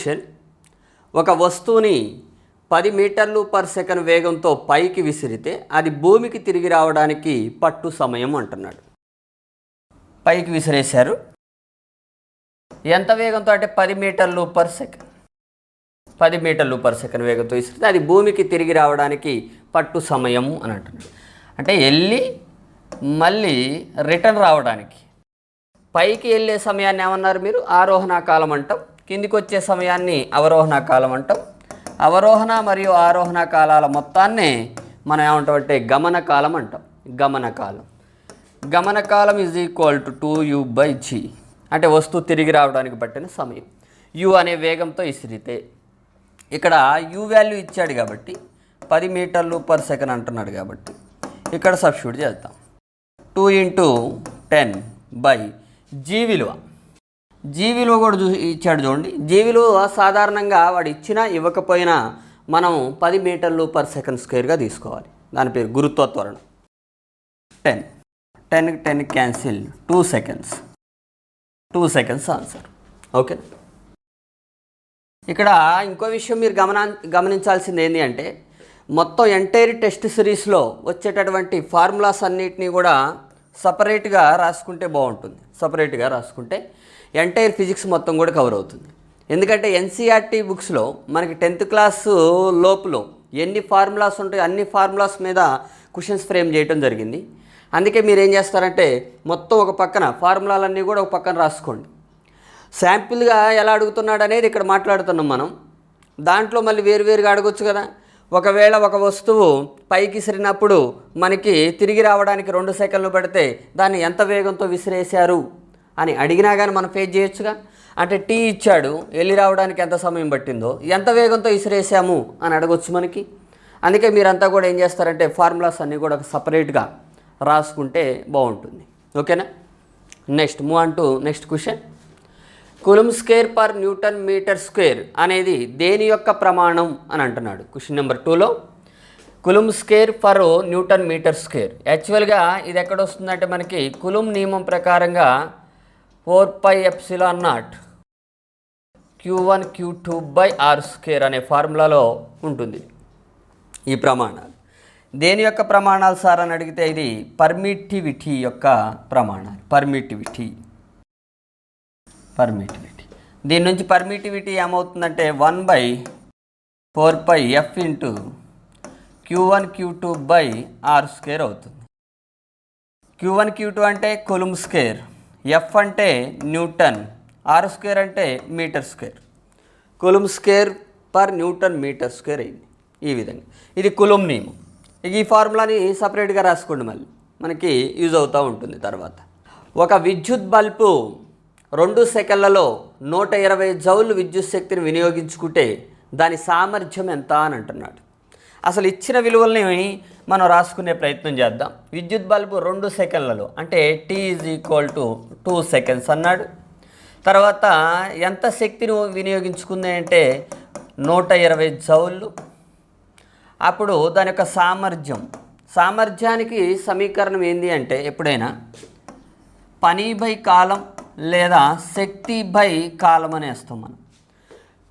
First ఒక వస్తువుని పది మీటర్లు పర్ సెకండ్ వేగంతో పైకి విసిరితే అది భూమికి తిరిగి రావడానికి పట్టు సమయం అంటున్నాడు. పైకి విసిరేశారు. ఎంత వేగంతో అంటే పది మీటర్లు పర్ సెకండ్ పది మీటర్లు పర్ సెకండ్ వేగంతో విసిరితే అది భూమికి తిరిగి రావడానికి పట్టు సమయం అని అంటున్నాడు. అంటే వెళ్ళి మళ్ళీ రిటర్న్ రావడానికి పైకి వెళ్ళే సమయాన్ని ఏమన్నారు మీరు? ఆరోహణ కాలం అంటాం కిందికి వచ్చే సమయాన్ని అవరోహణ కాలం అంటాం. అవరోహణ మరియు ఆరోహణ కాలాల మొత్తాన్నే మనం ఏమంటామంటే గమనకాలం అంటాం. గమనకాలం గమనకాలం is equal to two U by G అంటే వస్తువు తిరిగి రావడానికి పట్టిన సమయం. యు అనే వేగంతో ఇసిరితే ఇక్కడ యూ వాల్యూ ఇచ్చాడు కాబట్టి పది మీటర్లు పర్ సెకండ్ అంటున్నాడు కాబట్టి ఇక్కడ సబ్స్టిట్యూట్ చేద్దాం. Two into ten by G విలువ. జీవిలో కూడా చూ ఇచ్చాడు చూడండి. జీవిలో సాధారణంగా వాడు ఇచ్చినా ఇవ్వకపోయినా మనం పది మీటర్లు పర్ సెకండ్ స్క్వేర్గా తీసుకోవాలి. దాని పేరు గురుత్వ త్వరణ ten. Ten ten cancel. Two seconds. Two seconds answer. Okay. ఇక్కడ ఇంకో విషయం మీరు గమనా గమనించాల్సింది ఏంటి అంటే మొత్తం ఎంటైర్ టెస్ట్ సిరీస్లో వచ్చేటటువంటి ఫార్ములాస్ అన్నిటినీ కూడా సపరేట్గా రాసుకుంటే బాగుంటుంది. సపరేట్గా రాసుకుంటే ఎంటైర్ ఫిజిక్స్ మొత్తం కూడా కవర్ అవుతుంది. ఎందుకంటే ఎన్సీఆర్టీ బుక్స్లో మనకి టెన్త్ క్లాస్ లోపులో ఎన్ని ఫార్ములాస్ ఉంటాయో అన్ని ఫార్ములాస్ మీద క్వశ్చన్స్ ఫ్రేమ్ చేయడం జరిగింది. అందుకే మీరు ఏం చేస్తారంటే మొత్తం ఒక పక్కన ఫార్ములాలన్నీ కూడా ఒక పక్కన రాసుకోండి. శాంపిల్గా ఎలా అడుగుతున్నాడు అనేది ఇక్కడ మాట్లాడుతున్నాం మనం. దాంట్లో మళ్ళీ వేరువేరుగా అడగొచ్చు కదా. ఒకవేళ ఒక వస్తువు పైకి విసిరినప్పుడు మనకి తిరిగి రావడానికి రెండు సెకండ్లు పడితే దాన్ని ఎంత వేగంతో విసిరేశారు? అని అడిగినా కానీ మనం ఫేస్ చేయొచ్చుగా? అంటే టీ ఇచ్చాడు వెళ్ళి రావడానికి ఎంత సమయం పట్టిందో ఎంత వేగంతో విసిరేసాము అని అడగొచ్చు మనకి. అందుకే మీరంతా కూడా ఏం చేస్తారంటే ఫార్ములాస్ అన్నీ కూడా సపరేట్గా రాసుకుంటే బాగుంటుంది. ఓకేనా? నెక్స్ట్ మూవ్ అంటూ next question coulomb square per newton metre square అనేది దేని యొక్క ప్రమాణం అని అంటున్నాడు. క్వశ్చన్ నెంబర్ టూలో coulomb square per newton metre square యాక్చువల్గా ఇది ఎక్కడ వస్తుందంటే మనకి కులం నియమం ప్రకారంగా four pi epsilon naught. Q one Q two by R square అనే ఫార్ములాలో ఉంటుంది ఈ ప్రమాణాలు. దేని యొక్క ప్రమాణాలు సార్ అని అడిగితే ఇది పర్మిటివిటీ యొక్క ప్రమాణాలు. పర్మిటివిటీ. పర్మిటివిటీ. దీని నుంచి పర్మిటివిటీ ఏమవుతుందంటే one by four pi F into Q one Q two by R square అవుతుంది. క్యూ వన్ క్యూ టూ అంటే కొలుమ్ స్క్వేర్. ఎఫ్ అంటే న్యూటన్ ఆర్ స్క్వేర్ అంటే metre square. Coulomb square per newton metre square అయింది ఈ విధంగా. ఇది కులుమ్ నియమం. ఇక ఈ ఫార్ములాని సపరేట్గా రాసుకోండి మళ్ళీ. మనకి యూజ్ అవుతూ ఉంటుంది తర్వాత. ఒక విద్యుత్ బల్బు రెండు సెకండ్లలో నూట ఇరవై జౌలు విద్యుత్ శక్తిని వినియోగించుకుంటే దాని సామర్థ్యం ఎంత అని అంటున్నాడు. అసలు ఇచ్చిన విలువల్ని మనం రాసుకునే ప్రయత్నం చేద్దాం. విద్యుత్ బల్బు రెండు సెకండ్లలో అంటే T is equal to two seconds అన్నాడు. తర్వాత ఎంత శక్తిని వినియోగించుకుంది అంటే నూట ఇరవై జౌళ్ళు. అప్పుడు దాని యొక్క సామర్థ్యం. సామర్థ్యానికి సమీకరణం ఏంటి అంటే ఎప్పుడైనా పని బై కాలం లేదా శక్తి బై కాలం అనేస్తాం మనం.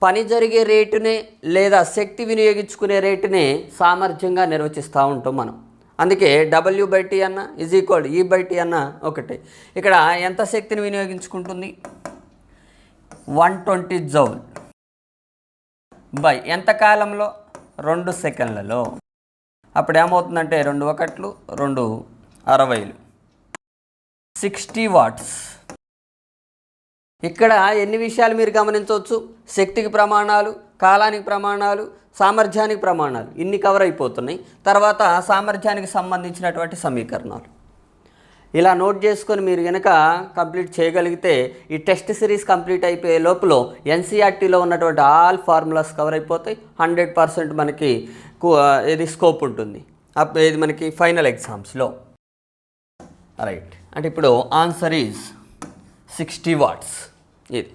పని జరిగే రేటునే లేదా శక్తి వినియోగించుకునే రేటునే సామర్థ్యంగా నిర్వచిస్తూ ఉంటాం మనం. అందుకే డబ్ల్యూ బై టీ అన్న is equal E by T అన్న ఒకటే. ఇక్కడ ఎంత శక్తిని వినియోగించుకుంటుంది? వన్ ట్వంటీ జౌల్ బై ఎంత కాలంలో? రెండు సెకండ్లలో. అప్పుడు ఏమవుతుందంటే రెండు ఒకట్లు రెండు అరవైలు. సిక్స్టీ వాట్స్ ఇక్కడ ఎన్ని విషయాలు మీరు గమనించవచ్చు? శక్తికి ప్రమాణాలు కాలానికి ప్రమాణాలు సామర్థ్యానికి ప్రమాణాలు ఇన్ని కవర్ అయిపోతున్నాయి. తర్వాత సామర్థ్యానికి సంబంధించినటువంటి సమీకరణాలు. ఇలా నోట్ చేసుకొని మీరు కనుక కంప్లీట్ చేయగలిగితే ఈ టెస్ట్ సిరీస్ కంప్లీట్ అయిపోయే లోపల ఎన్సీఆర్టీలో ఉన్నటువంటి ఆల్ ఫార్ములాస్ కవర్ అయిపోతాయి. హండ్రెడ్ పర్సెంట్ మనకి ఇది స్కోప్ ఉంటుంది. అప్- ఇది మనకి ఫైనల్ ఎగ్జామ్స్లో రైట్ అంటే ఇప్పుడు ఆన్సర్ ఈజ్ సిక్స్టీ వాట్స్ ఇది.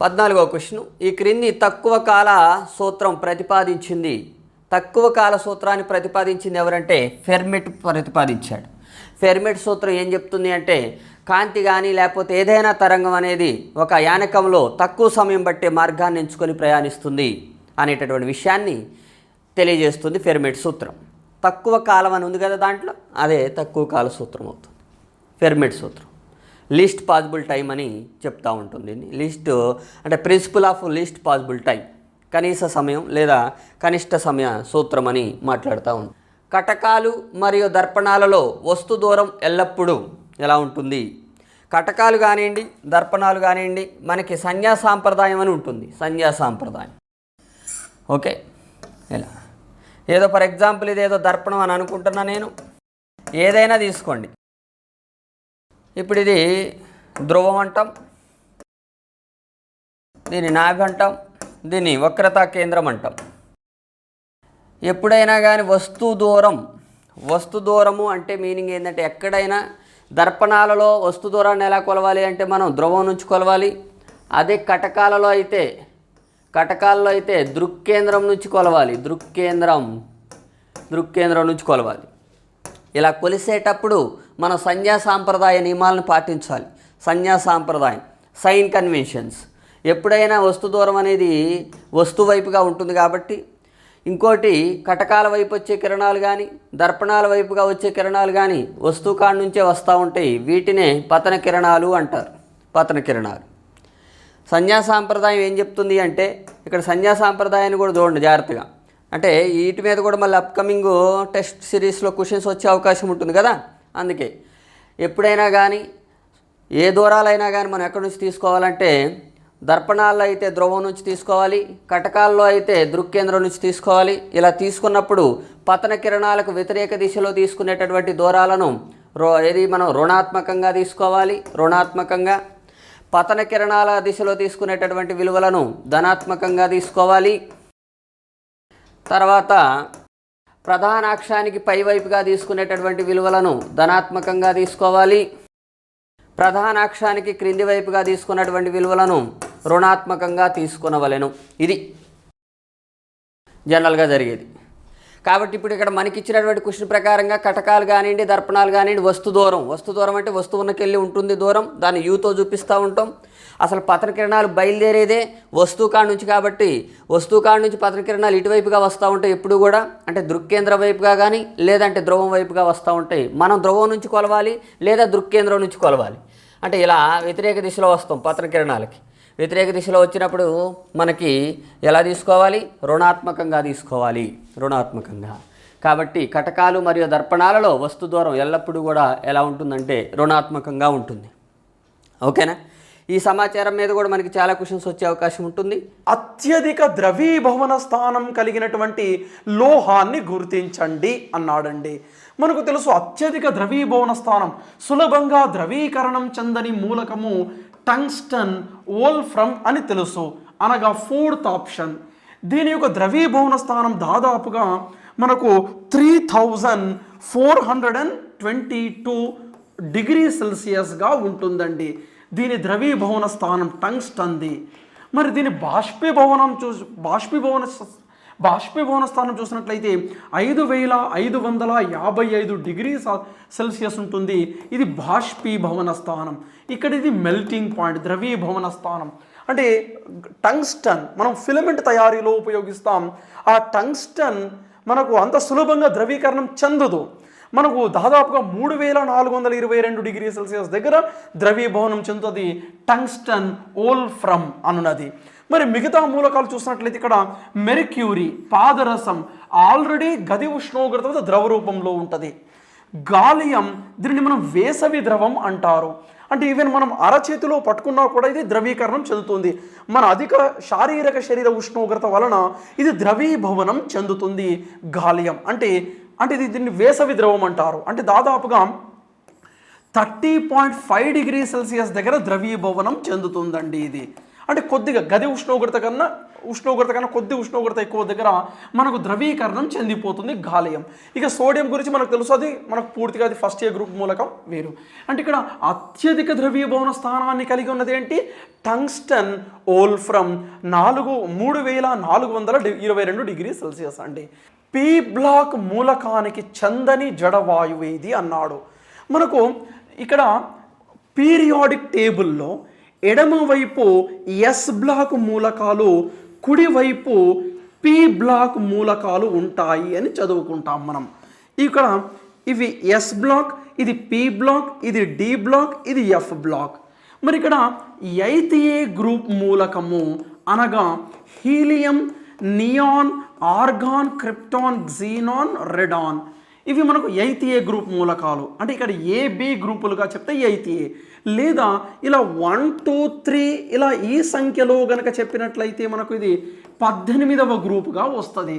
పద్నాలుగో క్వశ్చన్. ఈ క్రింది తక్కువ కాల సూత్రం ప్రతిపాదించింది. తక్కువ కాల సూత్రాన్ని ప్రతిపాదించింది ఎవరంటే ఫెర్మిట్ ప్రతిపాదించాడు. ఫెర్మిట్ సూత్రం ఏం చెప్తుంది అంటే కాంతి కానీ లేకపోతే ఏదైనా తరంగం అనేది ఒక యానకంలో తక్కువ సమయం బట్టే మార్గాన్ని ఎంచుకొని ప్రయాణిస్తుంది అనేటటువంటి విషయాన్ని తెలియజేస్తుంది ఫెర్మిట్ సూత్రం. తక్కువ కాలం అని ఉంది కదా దాంట్లో? అదే తక్కువ కాల సూత్రం అవుతుంది. ఫెర్మిట్ సూత్రం. లీస్ట్ పాసిబుల్ టైం అని చెప్తా ఉంటుంది. లీస్ట్ అంటే principle of least possible time కనీస సమయం లేదా కనిష్ట సమయ సూత్రం అని మాట్లాడుతూ ఉంటుంది కటకాలు మరియు దర్పణాలలో వస్తు దూరం ఎల్లప్పుడూ ఎలా ఉంటుంది? కటకాలు కానివ్వండి దర్పణాలు కానివ్వండి మనకి సంజ్ఞా సాంప్రదాయం అని ఉంటుంది. సంజ్ఞా సాంప్రదాయం. ఓకే? ఇలా. ఏదో ఫర్ ఎగ్జాంపుల్ ఇదేదో దర్పణం అని అనుకుంటున్నా నేను. ఏదైనా తీసుకోండి. ఇప్పుడు ఇది ధ్రువం అంటాం దీన్ని నాభి అంటాం దీన్ని వక్రతా కేంద్రం అంటాం ఎప్పుడైనా కానీ వస్తు దూరం వస్తు దూరము అంటే మీనింగ్ ఏంటంటే ఎక్కడైనా దర్పణాలలో వస్తు దూరాన్ని ఎలా కొలవాలి అంటే మనం ధ్రువం నుంచి కొలవాలి అదే కటకాలలో అయితే కటకాలలో అయితే దృక్కేంద్రం నుంచి కొలవాలి దృక్కేంద్రం దృక్కేంద్రం నుంచి కొలవాలి. ఇలా కొలిసేటప్పుడు మన సంధ్యా సాంప్రదాయ నియమాలను పాటించాలి. సంజ్ఞా సాంప్రదాయం సైన్ కన్వెన్షన్స్. ఎప్పుడైనా వస్తు దూరం అనేది వస్తు వైపుగా ఉంటుంది కాబట్టి ఇంకోటి కటకాల వైపు వచ్చే కిరణాలు కానీ దర్పణాల వైపుగా వచ్చే కిరణాలు కానీ వస్తువు కాడి నుంచే వస్తూ ఉంటాయి. వీటినే పతన కిరణాలు అంటారు. పతన కిరణాలు. సంజ్ఞా సాంప్రదాయం ఏం చెప్తుంది అంటే ఇక్కడ సంజ్ఞా సాంప్రదాయాన్ని కూడా చూడండి జాగ్రత్తగా. అంటే వీటి మీద కూడా మళ్ళీ అప్కమింగ్ టెస్ట్ సిరీస్లో క్వశ్చన్స్ వచ్చే అవకాశం ఉంటుంది కదా? అందుకే ఎప్పుడైనా కానీ ఏ దూరాలైనా కానీ మనం ఎక్కడి నుంచి తీసుకోవాలంటే దర్పణాల్లో అయితే ధ్రువం నుంచి తీసుకోవాలి కటకాల్లో అయితే దృక్కేంద్రం నుంచి తీసుకోవాలి. ఇలా తీసుకున్నప్పుడు పతన కిరణాలకు వ్యతిరేక దిశలో తీసుకునేటటువంటి దూరాలను రో ఏది మనం రుణాత్మకంగా తీసుకోవాలి రుణాత్మకంగా. పతన కిరణాల దిశలో తీసుకునేటటువంటి విలువలను ధనాత్మకంగా తీసుకోవాలి. తర్వాత ప్రధాన అక్షానికి పైవైపుగా తీసుకునేటటువంటి విలువలను ధనాత్మకంగా తీసుకోవాలి. ప్రధాన అక్షానికి క్రింది వైపుగా తీసుకున్నటువంటి విలువలను రుణాత్మకంగా తీసుకునవలెను. ఇది జనరల్గా జరిగేది. కాబట్టి ఇప్పుడు ఇక్కడ మనకి ఇచ్చినటువంటి క్వశ్చన్ ప్రకారంగా కటకాలు కానివ్వండి దర్పణాలు కానివ్వండి వస్తు దూరం. వస్తు దూరం అంటే వస్తువునకెళ్ళి ఉంటుంది దూరం. దాన్ని యూతో చూపిస్తూ ఉంటాం. అసలు పతన కిరణాలు బయలుదేరేదే వస్తువు కాడ నుంచి కాబట్టి వస్తువు కాడ నుంచి పతన కిరణాలు ఇటువైపుగా వస్తూ ఉంటాయి ఎప్పుడు కూడా అంటే దృక్కేంద్ర వైపుగా కానీ లేదంటే ధ్రువం వైపుగా వస్తూ ఉంటాయి మనం ధ్రువం నుంచి కొలవాలి లేదా దృక్కేంద్రం నుంచి కొలవాలి? అంటే ఇలా వ్యతిరేక దిశలో వస్తాం పతన కిరణాలకి. వ్యతిరేక దిశలో వచ్చినప్పుడు మనకి ఎలా తీసుకోవాలి? రుణాత్మకంగా తీసుకోవాలి. రుణాత్మకంగా. కాబట్టి కటకాలు మరియు దర్పణాలలో వస్తు దూరం ఎల్లప్పుడూ కూడా ఎలా ఉంటుందంటే రుణాత్మకంగా ఉంటుంది. ఓకేనా? ఈ సమాచారం మీద కూడా మనకి చాలా క్వశ్చన్స్ వచ్చే అవకాశం ఉంటుంది. అత్యధిక ద్రవీభవన స్థానం కలిగినటువంటి లోహాన్ని గుర్తించండి అన్నాడండి. మనకు తెలుసు అత్యధిక ద్రవీభవన స్థానం సులభంగా ద్రవీకరణం చెందని మూలకము టంగ్స్టన్ ఓల్ఫ్రమ్ అని తెలుసు. అనగా ఫోర్త్ ఆప్షన్. దీని యొక్క ద్రవీభవన స్థానం దాదాపుగా మనకు three thousand four hundred and twenty two degree సెల్సియస్గా ఉంటుందండి. దీని ద్రవీభవన స్థానం టంగ్స్టన్ది మరి దీని బాష్పీభవనం చూసి బాష్పీభవన బాష్పీభవన స్థానం చూసినట్లయితే ఐదు వేల ఐదు వందల యాభై ఐదు డిగ్రీ సెల్సియస్ ఉంటుంది. ఇది బాష్పీభవన స్థానం. ఇక్కడ ఇది మెల్టింగ్ పాయింట్ ద్రవీభవన స్థానం. అంటే టంగ్స్టన్ మనం ఫిలమెంట్ తయారీలో ఉపయోగిస్తాం. ఆ టంగ్స్టన్ మనకు అంత సులభంగా ద్రవీకరణం చెందదు. మనకు దాదాపుగా మూడు వేల నాలుగు వందల ఇరవై రెండు డిగ్రీ సెల్సియస్ దగ్గర ద్రవీభవనం చెందుతుంది టంగ్స్టన్ ఓల్ ఫ్రమ్ అనున్నది మరి మిగతా మూలకాలు చూసినట్లయితే ఇక్కడ మెరిక్యూరీ పాదరసం ఆల్రెడీ గది ఉష్ణోగ్రత వద్ద ద్రవ రూపంలో ఉంటుంది. గాలియం దీనిని మనం వేసవి ద్రవం అంటారు. అంటే ఈవెన్ మనం అరచేతిలో పట్టుకున్నా కూడా ఇది ద్రవీకరణం చెందుతుంది. మన అధిక శారీరక శరీర ఉష్ణోగ్రత వలన ఇది ద్రవీభవనం చెందుతుంది గాలియం. అంటే అంటే ఇది దీన్ని వేసవి ద్రవం అంటారు. అంటే దాదాపుగా thirty point five degree Celsius దగ్గర ద్రవీభవనం చెందుతుందండి ఇది. అంటే కొద్దిగా గది ఉష్ణోగ్రత కన్నా ఉష్ణోగ్రత కన్నా కొద్ది ఉష్ణోగ్రత ఎక్కువ దగ్గర మనకు ద్రవీకరణం చెందిపోతుంది గాలియం. ఇక సోడియం గురించి మనకు తెలుసు అది మనకు పూర్తిగా అది ఫస్ట్ ఇయర్ గ్రూప్ మూలకం వేరు. అంటే ఇక్కడ అత్యధిక ద్రవీభవన స్థానాన్ని కలిగి ఉన్నది ఏంటి? టంగ్స్టన్ ఓల్ఫ్రమ్ నాలుగు మూడు వేల నాలుగు వందల ఇరవై రెండు డిగ్రీ సెల్సియస్ అండి. పి బ్లాక్ మూలకానికి చందని జడవాయువేది అన్నాడు. మనకు ఇక్కడ పీరియాడిక్ టేబుల్లో ఎడమవైపు ఎస్ బ్లాక్ మూలకాలు కుడివైపు పి బ్లాక్ మూలకాలు ఉంటాయి అని చదువుకుంటాం మనం. ఇక్కడ ఇవి ఎస్ బ్లాక్ ఇది పి బ్లాక్ ఇది డి బ్లాక్ ఇది ఎఫ్ బ్లాక్. మరి ఇక్కడ ఎయిత్ గ్రూప్ మూలకము అనగా helium neon argon krypton xenon radon. ఇవి మనకు ఎయిత్ ఏ గ్రూప్ మూలకాలు. అంటే ఇక్కడ ఏ బి గ్రూపులుగా చెప్తే ఎయిత్ ఏ. లేదా ఇలా వన్ టూ త్రీ ఇలా ఈ సంఖ్యలో గనక చెప్పినట్లయితే మనకు ఇది పద్దెనిమిదవ గ్రూపుగా వస్తుంది.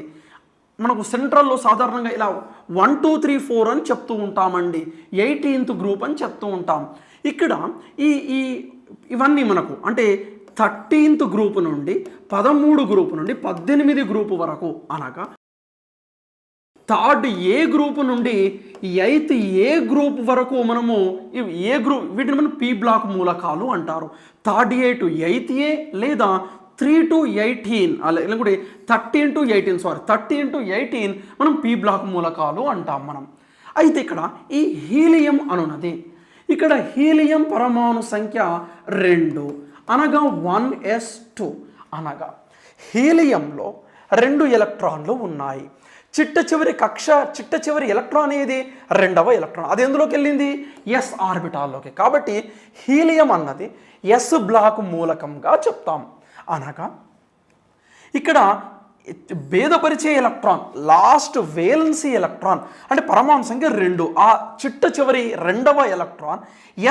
మనకు సెంట్రల్లో సాధారణంగా ఇలా వన్ టూ త్రీ ఫోర్ అని చెప్తూ ఉంటామండి. ఎయిటీన్త్ గ్రూప్ అని చెప్తూ ఉంటాం. ఇక్కడ ఈ ఈ ఇవన్నీ మనకు అంటే థర్టీన్త్ గ్రూప్ నుండి పదమూడు గ్రూప్ నుండి పద్దెనిమిది గ్రూపు వరకు అనగా థర్డ్ ఏ గ్రూప్ నుండి ఎయిత్ ఏ గ్రూప్ వరకు మనము ఏ గ్రూప్ వీటిని మనం పి బ్లాక్ మూలకాలు అంటారు. Third A to eighth A లేదా త్రీ టు ఎయిటీన్ అలా లేకుంటే thirteen to eighteen sorry thirteen to eighteen మనం పి బ్లాక్ మూలకాలు అంటాం మనం. అయితే ఇక్కడ ఈ హీలియం అనున్నది ఇక్కడ హీలియం పరమాణు సంఖ్య రెండు అనగా వన్ ఎస్ టూ అనగా హీలియంలో రెండు ఎలక్ట్రాన్లు ఉన్నాయి. చిట్ట చివరి కక్ష చిట్ట చివరి ఎలక్ట్రాన్ ఏది రెండవ ఎలక్ట్రాన్. అది ఎందులోకి వెళ్ళింది? ఎస్ ఆర్బిటాల్లోకి. కాబట్టి హీలియం అన్నది ఎస్ బ్లాక్ మూలకంగా చెప్తాం. అనగా ఇక్కడ భేదపరిచే ఎలక్ట్రాన్ లాస్ట్ వేలెన్సీ ఎలక్ట్రాన్ అంటే పరమాణు సంఖ్య రెండు. ఆ చిట్ట చివరి రెండవ ఎలక్ట్రాన్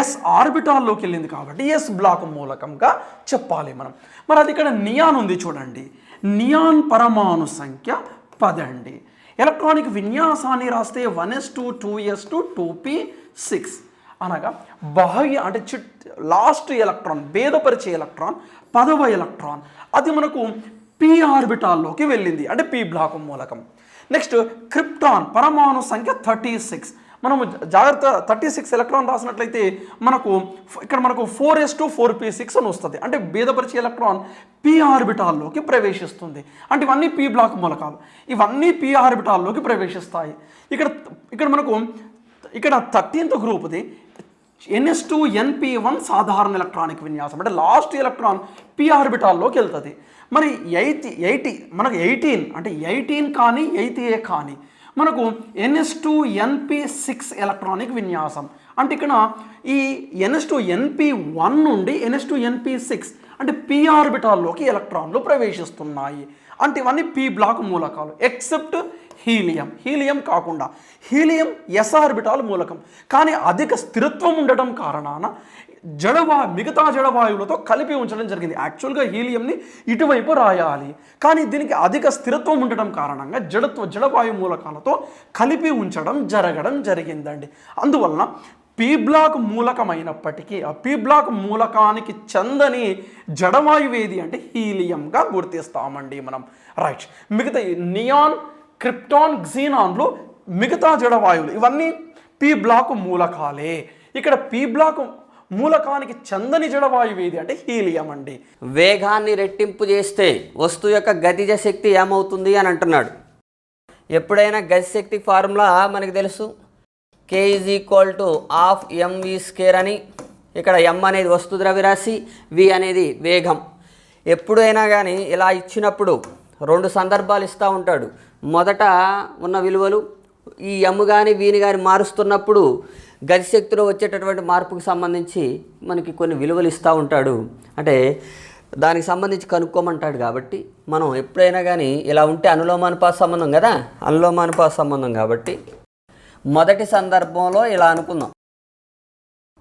ఎస్ ఆర్బిటాల్లోకి వెళ్ళింది కాబట్టి ఎస్ బ్లాక్ మూలకంగా చెప్పాలి మనం. మరి అది ఇక్కడ నియాన్ ఉంది చూడండి. నియాన్ పరమాణు సంఖ్య పదండి. ఎలక్ట్రానిక్ విన్యాసాన్ని రాస్తే one S two two S two two P six. అనగా బాహ్య అంటే చిట్ లాస్ట్ ఎలక్ట్రాన్ భేదపరిచే ఎలక్ట్రాన్ పదవ ఎలక్ట్రాన్. అది మనకు పి ఆర్బిటాల్లోకి వెళ్ళింది. అంటే పి బ్లాక్ మూలకం. నెక్స్ట్ క్రిప్టాన్ పరమాణు సంఖ్య థర్టీ సిక్స్. మనము జాగ్రత్త థర్టీ సిక్స్ ఎలక్ట్రాన్ రాసినట్లయితే మనకు ఇక్కడ మనకు four S two four P six అని వస్తుంది. అంటే భేదపరిచే ఎలక్ట్రాన్ పి ఆర్బిటాల్లోకి ప్రవేశిస్తుంది. అంటే ఇవన్నీ పి బ్లాక్ మూలకాలు. ఇవన్నీ పి ఆర్బిటాల్లోకి ప్రవేశిస్తాయి. ఇక్కడ ఇక్కడ మనకు ఇక్కడ thirteenth గ్రూప్ది N S two N P one సాధారణ ఎలక్ట్రానిక్ విన్యాసం. అంటే లాస్ట్ ఎలక్ట్రాన్ పి ఆర్బిటాల్లోకి వెళ్తుంది. మరి ఎయిత్ ఎయిటీ మనకు ఎయిటీన్ అంటే ఎయిటీన్ కానీ ఎయిటీ ఏ కానీ మనకు N S two N P six electronic విన్యాసం. అంటే ఇక్కడ ఈ N S two N P one నుండి N S two N P six అంటే పి ఆర్బిటాల్లోకి ఎలక్ట్రాన్లు ప్రవేశిస్తున్నాయి. అంటే ఇవన్నీ పి బ్లాక్ మూలకాలు ఎక్సెప్ట్ హీలియం. హీలియం కాకుండా హీలియం ఎస్ ఆర్బిటాల్ మూలకం. కానీ అధిక స్థిరత్వం ఉండటం కారణాన జడవా మిగతా జడవాయువులతో కలిపి ఉంచడం జరిగింది. యాక్చువల్గా హీలియంని ఇటువైపు రాయాలి. కానీ దీనికి అధిక స్థిరత్వం ఉండటం కారణంగా జడత్వ జడవాయు మూలకాలతో కలిపి ఉంచడం జరగడం జరిగిందండి. అందువలన పీ బ్లాక్ మూలకమైనప్పటికీ ఆ పీ బ్లాక్ మూలకానికి చెందని జడవాయువు ఏది అంటే హీలియంగా గుర్తిస్తామండి మనం. రైట్ మిగతా నియాన్ క్రిప్టాన్ క్సీనాన్లు మిగతా జడవాయువులు ఇవన్నీ పీ బ్లాక్ మూలకాలే. ఇక్కడ పీ బ్లాక్ మూలకానికి చందని జడవాయువేది అంటే హీలియం అండి. వేగాన్ని రెట్టింపు చేస్తే వస్తువు యొక్క గతిజ శక్తి ఏమవుతుంది అని అంటున్నాడు. ఎప్పుడైనా గతి శక్తి ఫార్ములా మనకి తెలుసు? K is equal to half M V square అని ఇక్కడ ఎం అనేది వస్తు ద్రవ్యరాశి వి అనేది వేగం. ఎప్పుడైనా కానీ ఇలా ఇచ్చినప్పుడు రెండు సందర్భాలు ఇస్తూ ఉంటాడు. మొదట ఉన్న విలువలు ఈ ఎమ్ కానీ వీని కానీ మారుస్తున్నప్పుడు గతిశక్తిలో వచ్చేటటువంటి మార్పుకు సంబంధించి మనకి కొన్ని విలువలు ఇస్తూ ఉంటాడు. అంటే దానికి సంబంధించి కనుక్కోమంటాడు కాబట్టి మనం ఎప్పుడైనా కానీ ఇలా ఉంటే అనులోమానుపాత సంబంధం కదా? అనులోమానుపాత సంబంధం కాబట్టి మొదటి సందర్భంలో ఇలా అనుకుందాం.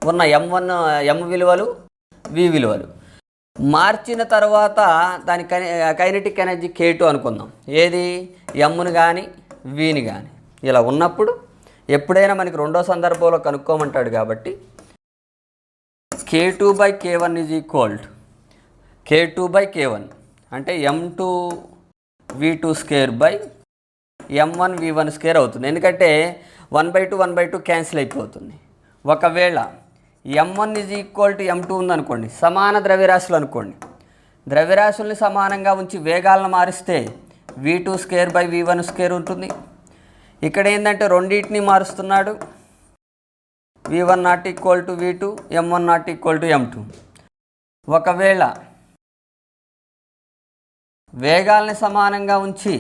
ఉన్న ఎం వన్ ఎం విలువలు వి విలువలు. మార్చిన తర్వాత దాని కై కైనెటిక్ ఎనర్జీ కే టూ అనుకుందాం. ఏది? ఎమ్ను కానీ వీని కానీ ఇలా ఉన్నప్పుడు ఎప్పుడైనా మనకి రెండో సందర్భంలో కనుక్కోమంటాడు కాబట్టి K two by K one is equalled K two by K one అంటే M two V two square by M one V one square అవుతుంది. ఎందుకంటే one by two one by two cancel అయిపోతుంది. ఒకవేళ M one is equal to M two ఉందనుకోండి సమాన ద్రవ్యరాశులు అనుకోండి ద్రవ్యరాశుల్ని సమానంగా ఉంచి వేగాలను మారిస్తే V two square by V one square ఉంటుంది. ఇక్కడ ఏంటంటే రెండింటిని మారుస్తున్నాడు. V one not equal to V two M one not equal to M two ఒకవేళ వేగాల్ని సమానంగా ఉంచి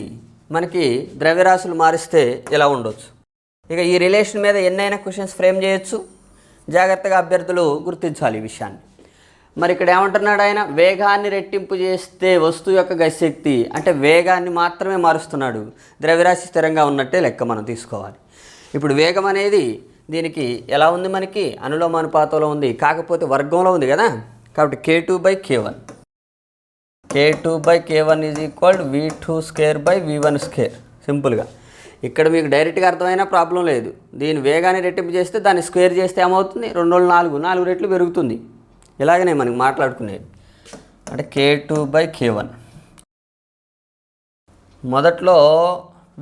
మనకి ద్రవ్యరాశులు మారిస్తే ఇలా ఉండొచ్చు. ఇక ఈ రిలేషన్ మీద ఎన్నైనా క్వశ్చన్స్ ఫ్రేమ్ చేయొచ్చు. జాగ్రత్తగా అభ్యర్థులు గుర్తించాలి ఈ విషయాన్ని. మరి ఇక్కడ ఏమంటున్నాడు ఆయన? వేగాన్ని రెట్టింపు చేస్తే వస్తువు యొక్క గతిశక్తి అంటే వేగాన్ని మాత్రమే మారుస్తున్నాడు. ద్రవ్యరాశి స్థిరంగా ఉన్నట్టే లెక్క మనం తీసుకోవాలి. ఇప్పుడు వేగం అనేది దీనికి ఎలా ఉంది మనకి? అనులోమానుపాతంలో ఉంది. కాకపోతే వర్గంలో ఉంది కదా. కాబట్టి K two by K one K two by K one is equal V two square by V one square సింపుల్గా ఇక్కడ మీకు డైరెక్ట్గా అర్థమైనా ప్రాబ్లం లేదు. దీని వేగాన్ని రెట్టింపు చేస్తే దాన్ని స్క్వేర్ చేస్తే ఏమవుతుంది? రెండు రోజులు నాలుగు. నాలుగు రెట్లు పెరుగుతుంది. ఇలాగనే మనకి మాట్లాడుకునేది. అంటే K two by K one మొదట్లో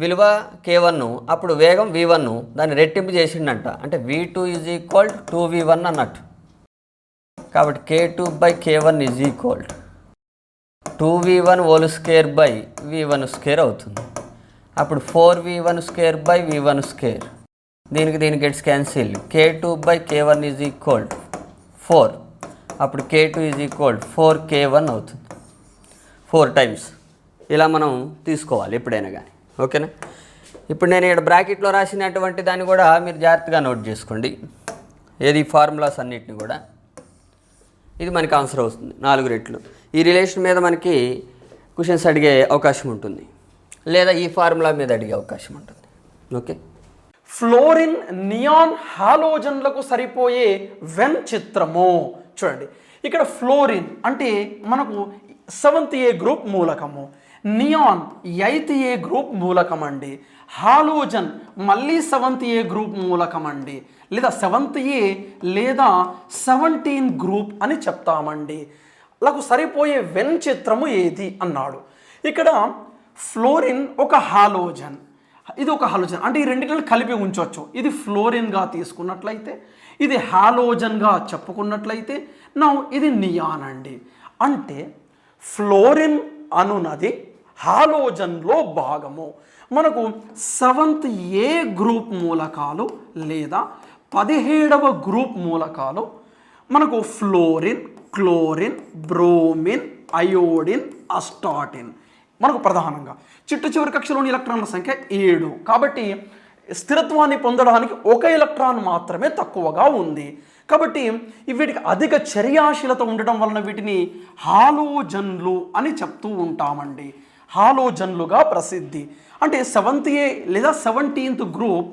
విలువ కే వన్ను అప్పుడు వేగం వి వన్ను దాన్ని రెట్టింపు చేసిండంట. అంటే V two is equal two V one అన్నట్టు. కాబట్టి K two by K one is equal two V one whole square by V one square అవుతుంది. అప్పుడు four V one square by V one square దీనికి దీనికి it's cancel. K two by K one is equal four అప్పుడు K two is equal four K one అవుతుంది. Four times ఇలా మనం తీసుకోవాలి ఎప్పుడైనా కానీ ఓకేనా? ఇప్పుడు నేను ఇక్కడ బ్రాకెట్లో రాసినటువంటి దాన్ని కూడా మీరు జాగ్రత్తగా నోట్ చేసుకోండి. ఏది ఫార్ములాస్ అన్నిటిని కూడా. ఇది మనకి ఆన్సర్ అవుతుంది. నాలుగు రెట్లు. ఈ రిలేషన్ మీద మనకి క్వశ్చన్స్ అడిగే అవకాశం ఉంటుంది. లేదా ఈ ఫార్ములా మీద అడిగే అవకాశం ఉంటుంది. ఓకే? ఫ్లోరిన్ నియాన్ హాలోజన్లకు సరిపోయే వెన్ చిత్రము. చూడండి. ఇక్కడ ఫ్లోరిన్ అంటే మనకు సెవెంత్ ఏ గ్రూప్ మూలకము. నియాన్ ఎయిత్ ఏ గ్రూప్ మూలకం అండి హాలోజన్ మళ్ళీ సెవెంత్ ఏ గ్రూప్ మూలకం అండి లేదా సెవెంత్ ఏ లేదా సెవెంటీన్ గ్రూప్ అని చెప్తామండి. లకు సరిపోయే వెన్ చిత్రము ఏది అన్నాడు. ఇక్కడ ఫ్లోరిన్ ఒక హాలోజన్. ఇది ఒక హాలోజన్. అంటే ఈ రెండింటిని కలిపి ఉంచవచ్చు ఇది ఫ్లోరిన్గా తీసుకున్నట్లయితే ఇది హాలోజన్గా చెప్పుకున్నట్లయితే నా ఇది నియాన్ అండి అంటే ఫ్లోరిన్ అనునది హాలోజన్లో భాగము. మనకు సెవెంత్ ఏ గ్రూప్ మూలకాలు లేదా పదిహేడవ గ్రూప్ మూలకాలు మనకు fluorine chlorine bromine iodine astatine. మనకు ప్రధానంగా చిట్టు చివరి కక్షలోని ఎలక్ట్రాన్ల సంఖ్య ఏడు. కాబట్టి స్థిరత్వాన్ని పొందడానికి ఒక ఎలక్ట్రాన్ మాత్రమే తక్కువగా ఉంది. కాబట్టి వీటికి అధిక చర్యాశీలత ఉండటం వలన వీటిని హాలోజన్లు అని చెప్తూ ఉంటామండి. హాలోజన్లుగా ప్రసిద్ధి. అంటే సెవెంత్ ఏ లేదా సెవెంటీన్త్ గ్రూప్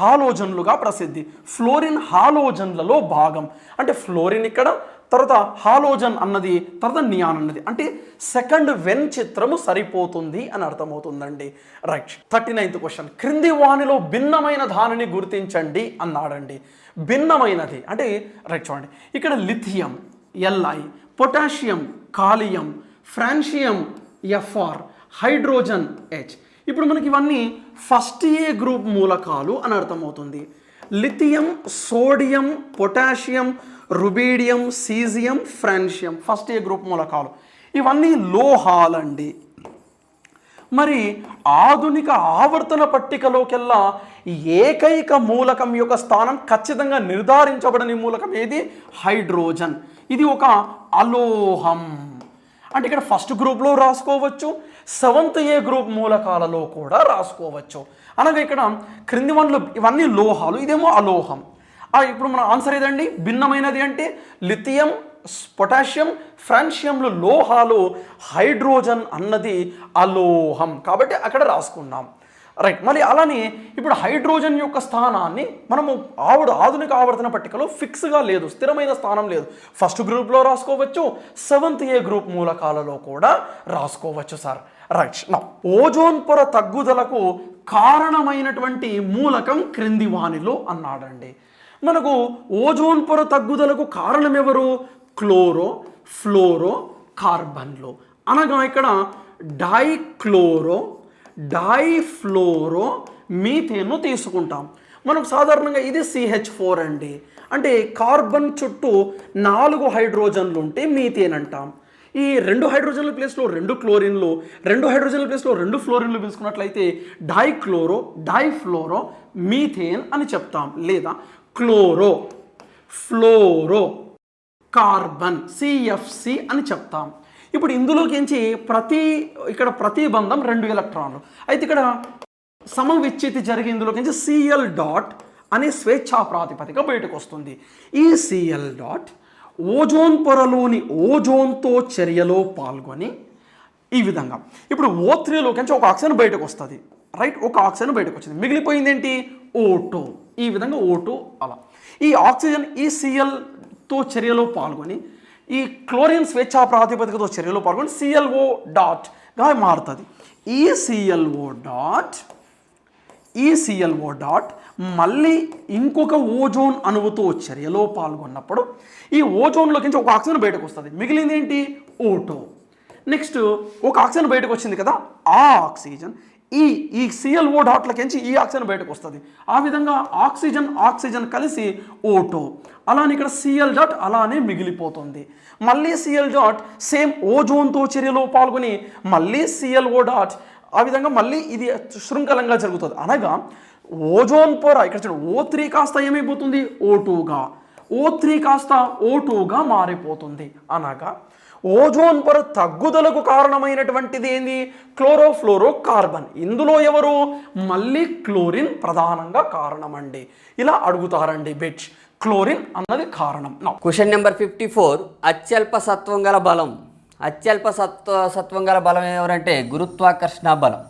హాలోజన్లుగా ప్రసిద్ధి. ఫ్లోరిన్ హాలోజన్లలో భాగం. అంటే ఫ్లోరిన్ ఇక్కడ తర్వాత హాలోజన్ అన్నది తర్వాత నియాన్ అన్నది. అంటే సెకండ్ వెన్ చిత్రము సరిపోతుంది అని అర్థమవుతుందండి. రైట్. Thirty ninth question. క్రింది వానిలో భిన్నమైన దానిని గుర్తించండి అన్నాడండి. భిన్నమైనది. అంటే రైట్ చూడండి. ఇక్కడ lithium L I potassium kalium francium F R hydrogen H ఇప్పుడు మనకి ఇవన్నీ ఫస్ట్ ఏ గ్రూప్ మూలకాలు అని అర్థమవుతుంది. Lithium sodium potassium rubidium caesium francium first A group మూలకాలు. ఇవన్నీ లోహాలండి. మరి ఆధునిక ఆవర్తన పట్టికలోకెల్లా ఏకైక మూలకం యొక్క స్థానం ఖచ్చితంగా నిర్ధారించబడని మూలకం ఏది? హైడ్రోజన్. ఇది ఒక అలోహం. అంటే ఇక్కడ ఫస్ట్ గ్రూప్లో రాసుకోవచ్చు సెవెంత్ ఏ గ్రూప్ మూలకాలలో కూడా రాసుకోవచ్చు. అనగా ఇక్కడ క్రింది వన్లు ఇవన్నీ లోహాలు ఇదేమో అలోహం. ఇప్పుడు మన ఆన్సర్ ఏదండి? భిన్నమైనది అంటే లిథియం పొటాషియం ఫ్రాన్షియంలు లోహాలు హైడ్రోజన్ అన్నది అలోహం. కాబట్టి అక్కడ రాసుకున్నాం. రైట్ మళ్ళీ అలానే ఇప్పుడు హైడ్రోజన్ యొక్క స్థానాన్ని మనము ఆవిడ ఆధునిక ఆవర్తన పట్టికలో ఫిక్స్గా లేదు స్థిరమైన స్థానం లేదు. ఫస్ట్ గ్రూప్లో రాసుకోవచ్చు సెవెంత్ ఏ గ్రూప్ మూలకాలలో కూడా రాసుకోవచ్చు సార్. రైట్ నా ఓజోన్ పొర తగ్గుదలకు కారణమైనటువంటి మూలకం క్రింది వానిలో అన్నాడండి. మనకు ఓజోన్ పొర తగ్గుదలకు కారణం ఎవరు క్లోరో ఫ్లోరో కార్బన్లు. అనగా ఇక్కడ డైక్లోరో డైఫ్లోరో మీథేన్ను తీసుకుంటాం. మనకు సాధారణంగా ఇది సిహెచ్ ఫోర్ అండి. అంటే కార్బన్ చుట్టూ నాలుగు హైడ్రోజన్లు ఉంటే మీథేన్ అంటాం. ఈ రెండు హైడ్రోజన్ల ప్లేస్లో రెండు క్లోరిన్లు రెండు హైడ్రోజన్ల ప్లేస్లో రెండు ఫ్లోరిన్లు తీసుకున్నట్లయితే డైక్లోరో డైఫ్లోరో మీథేన్ అని చెప్తాం. లేదా క్లోరో ఫ్లోరో కార్బన్ సిఎఫ్సి అని చెప్తాం. ఇప్పుడు ఇందులోకించి ప్రతి ఇక్కడ ప్రతి బంధం రెండు ఎలక్ట్రాన్లు. అయితే ఇక్కడ సమవిచ్ఛితి జరిగి ఇందులోకించి సిఎల్ డాట్ అనే స్వేచ్ఛా ప్రాతిపదిక బయటకు వస్తుంది ఈ సిఎల్ డాట్ ఓజోన్ పొరలోని ఓజోన్తో చర్యలో పాల్గొని ఈ విధంగా. ఇప్పుడు ఓ త్రీలోకించి ఒక ఆక్సిజన్ బయటకు వస్తుంది రైట్? ఒక ఆక్సిజన్ బయటకు వచ్చింది మిగిలిపోయింది ఏంటి ఓటో ఈ విధంగా ఓటు అలా. ఈ ఆక్సిజన్ ఈ సిఎల్తో చర్యలో పాల్గొని ఈ క్లోరిన్ స్వేచ్ఛా ప్రాతిపదికతో చర్యలో పాల్గొని సిఎల్ఓ డాట్గా మారుతుంది. ఈ సిఎల్ఓ డాట్ ఈ సిఎల్ఓ డాట్ మళ్ళీ ఇంకొక ఓజోన్ అణువుతో చర్యలో పాల్గొన్నప్పుడు ఈ ఓజోన్లోకి ఒక ఆక్సిజన్ బయటకు వస్తుంది. మిగిలింది ఏంటి? ఓటో. నెక్స్ట్ ఒక ఆక్సిజన్ బయటకు వచ్చింది కదా ఆ ఆక్సిజన్ ఈ ఈ సిఎల్ఓ డాట్లకించి ఈ ఆక్సిజన్ బయటకు వస్తుంది. ఆ విధంగా ఆక్సిజన్ ఆక్సిజన్ కలిసి ఓటో అలానే ఇక్కడ సిఎల్ డాట్ అలానే మిగిలిపోతుంది. మళ్ళీ సిఎల్ డాట్ సేమ్ ఓజోన్తో చర్యలో పాల్గొని మళ్ళీ సిఎల్ఓ డాట్ ఆ విధంగా మళ్ళీ ఇది శృంఖలంగా జరుగుతుంది. అనగా ఓజోన్ పొర ఇక్కడ చూడండి ఓ త్రీ కాస్త ఏమైపోతుంది? ఓ టూగా ఓ త్రీ కాస్త ఓ టూగా మారిపోతుంది. అనగా ఓజోన్ పొర తగ్గుదలకు కారణమైనటువంటిది ఏంది? క్లోరోఫ్లోరో కార్బన్ ఇందులో ఎవరు? మళ్ళీ క్లోరిన్ ప్రధానంగా కారణమండి. ఇలా అడుగుతారండి బిట్స్ క్లోరిన్ అన్నది కారణం. క్వశ్చన్ నెంబర్ ఫిఫ్టీ ఫోర్ అత్యల్ప సత్వం గల బలం. అత్యల్ప సత్వ సత్వం గల బలం ఎవరంటే గురుత్వాకర్షణ బలం.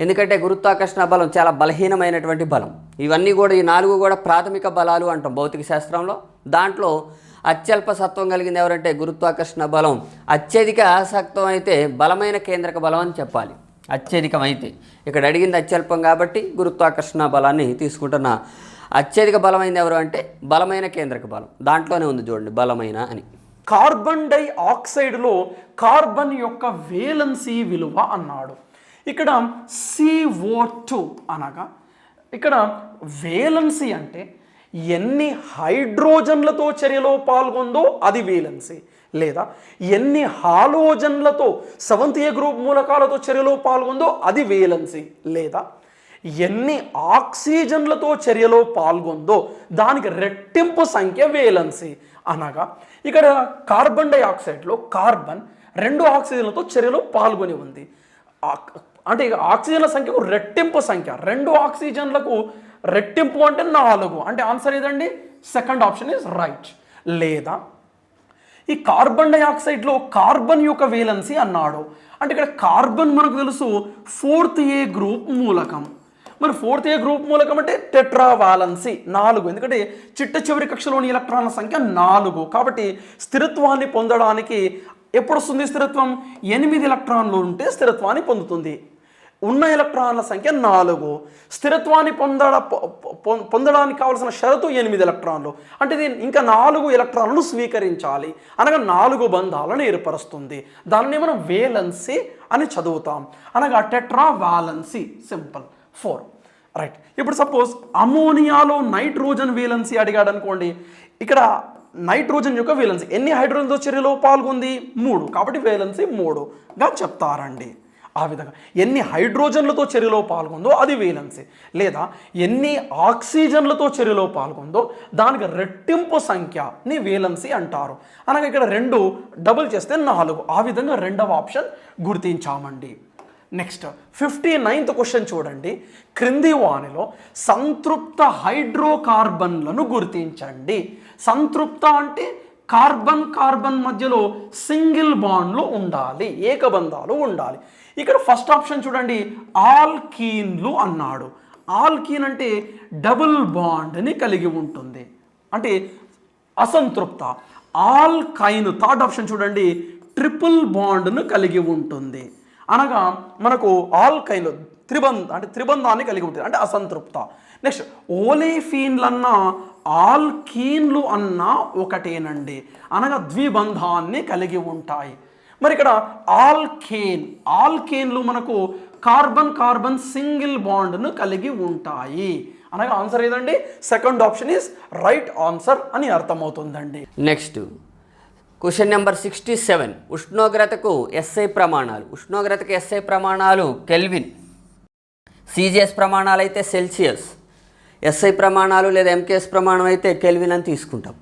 ఎందుకంటే గురుత్వాకర్షణ బలం చాలా బలహీనమైనటువంటి బలం. ఇవన్నీ కూడా ఈ నాలుగు కూడా ప్రాథమిక బలాలు అంటాం భౌతిక శాస్త్రంలో. దాంట్లో అత్యల్ప సత్వం కలిగింది ఎవరంటే గురుత్వాకర్షణ బలం. అత్యధిక ఆసక్తం అయితే బలమైన కేంద్రక బలం అని చెప్పాలి. అత్యధికమైతే. ఇక్కడ అడిగింది అత్యల్పం కాబట్టి గురుత్వాకర్షణ బలాన్ని తీసుకుంటున్న. అత్యధిక బలమైంది ఎవరు అంటే బలమైన కేంద్రక బలం. దాంట్లోనే ఉంది చూడండి బలమైన అని. కార్బన్ డై ఆక్సైడ్లో కార్బన్ యొక్క వేలన్సీ విలువ అన్నాడు. ఇక్కడ సిఓ టూ అనగా ఇక్కడ వేలన్సీ అంటే ఎన్ని హైడ్రోజన్లతో చర్యలో పాల్గొందో అది వేలెన్సీ. లేదా ఎన్ని హాలోజన్లతో సెవెంత్ ఏ గ్రూప్ మూలకాలతో చర్యలో పాల్గొందో అది వేలెన్సీ. లేదా ఎన్ని ఆక్సిజన్లతో చర్యలో పాల్గొందో దానికి రెట్టింపు సంఖ్య వేలెన్సీ. అనగా ఇక్కడ కార్బన్ డైఆక్సైడ్లో కార్బన్ రెండు ఆక్సిజన్లతో చర్యలో పాల్గొని ఉంది. ఆక్- అంటే ఇక ఆక్సిజన్ల సంఖ్యకు రెట్టింపు సంఖ్య రెండు ఆక్సిజన్లకు రెట్టింపు అంటే నాలుగు. అంటే ఆన్సర్ ఏదండి? సెకండ్ ఆప్షన్ ఇస్ రైట్ లేదా ఈ కార్బన్ డైఆక్సైడ్లో కార్బన్ యొక్క వేలన్సీ అన్నాడు. అంటే ఇక్కడ కార్బన్ మనకు తెలుసు ఫోర్త్ ఏ గ్రూప్ మూలకం. మరి ఫోర్త్ ఏ గ్రూప్ మూలకం అంటే టెట్రావాలన్సీ నాలుగు. ఎందుకంటే చిట్ట చివరి కక్షలోని ఎలక్ట్రాన్ల సంఖ్య నాలుగు. కాబట్టి స్థిరత్వాన్ని పొందడానికి ఎప్పుడు వస్తుంది స్థిరత్వం? ఎనిమిది ఎలక్ట్రాన్లు ఉంటే స్థిరత్వాన్ని పొందుతుంది. ఉన్న ఎలక్ట్రాన్ల సంఖ్య నాలుగు. స్థిరత్వాన్ని పొందడ పొ- పొ- పొందడానికి కావాల్సిన షరతు ఎనిమిది ఎలక్ట్రాన్లు. అంటే దీని ఇంకా నాలుగు ఎలక్ట్రాన్లు స్వీకరించాలి. అనగా నాలుగు బంధాలను ఏర్పరుస్తుంది. దానిని మనం వేలన్సీ అని చదువుతాం. అనగా tetra valency simple. Four. Right. ఇప్పుడు సపోజ్ అమోనియాలో నైట్రోజన్ వేలన్సీ అడిగాడు అనుకోండి ఇక్కడ నైట్రోజన్ యొక్క వేలన్సీ ఎన్ని హైడ్రోజన్తో చర్యలో పాల్గొంది? మూడు. కాబట్టి వేలన్సీ మూడుగా చెప్తారండి. ఆ విధంగా. ఎన్ని హైడ్రోజన్లతో చర్యలో పాల్గొందో అది వేలన్సీ లేదా ఎన్ని ఆక్సిజన్లతో చర్యలో పాల్గొందో దానికి రెట్టింపు సంఖ్యని వేలన్సీ అంటారు. అనగా ఇక్కడ రెండు డబుల్ చేస్తే నాలుగు. ఆ విధంగా రెండవ ఆప్షన్ గుర్తించామండి. నెక్స్ట్ ఫిఫ్టీ నైన్త్ క్వశ్చన్ చూడండి. క్రింది వానిలో సంతృప్త హైడ్రోకార్బన్లను గుర్తించండి. సంతృప్త అంటే కార్బన్ కార్బన్ మధ్యలో సింగిల్ బాండ్లు ఉండాలి ఏకబంధాలు ఉండాలి. ఇక్కడ ఫస్ట్ ఆప్షన్ చూడండి ఆల్కీన్లు అన్నాడు. ఆల్కీన్ అంటే డబుల్ బాండ్ని కలిగి ఉంటుంది. అంటే అసంతృప్త. ఆల్కైన్ థర్డ్ ఆప్షన్ చూడండి ట్రిపుల్ బాండ్ను కలిగి ఉంటుంది. అనగా మనకు ఆల్కైన్ త్రిబంధ అంటే త్రిబంధాన్ని కలిగి ఉంటుంది. అంటే అసంతృప్త. నెక్స్ట్ ఓలేఫీన్లన్నా ఆల్కీన్లు అన్న ఒకటేనండి. అనగా ద్విబంధాన్ని కలిగి ఉంటాయి. మరి ఇక్కడ ఆల్కేన్ ఆల్కేన్లు మనకు కార్బన్ కార్బన్ సింగిల్ బాండ్ను కలిగి ఉంటాయి. అనగా ఆన్సర్ ఏదండి? Second option is right answer అని అర్థమవుతుందండి. Next question number sixty seven ఉష్ణోగ్రతకు ఎస్ఐ ప్రమాణాలు. ఉష్ణోగ్రతకు ఎస్ఐ ప్రమాణాలు కెల్విన్. సిజిఎస్ ప్రమాణాలు అయితే సెల్సియస్. ఎస్ఐ ప్రమాణాలు లేదా ఎంకేఎస్ ప్రమాణం అయితే కెల్విన్ అని తీసుకుంటాం.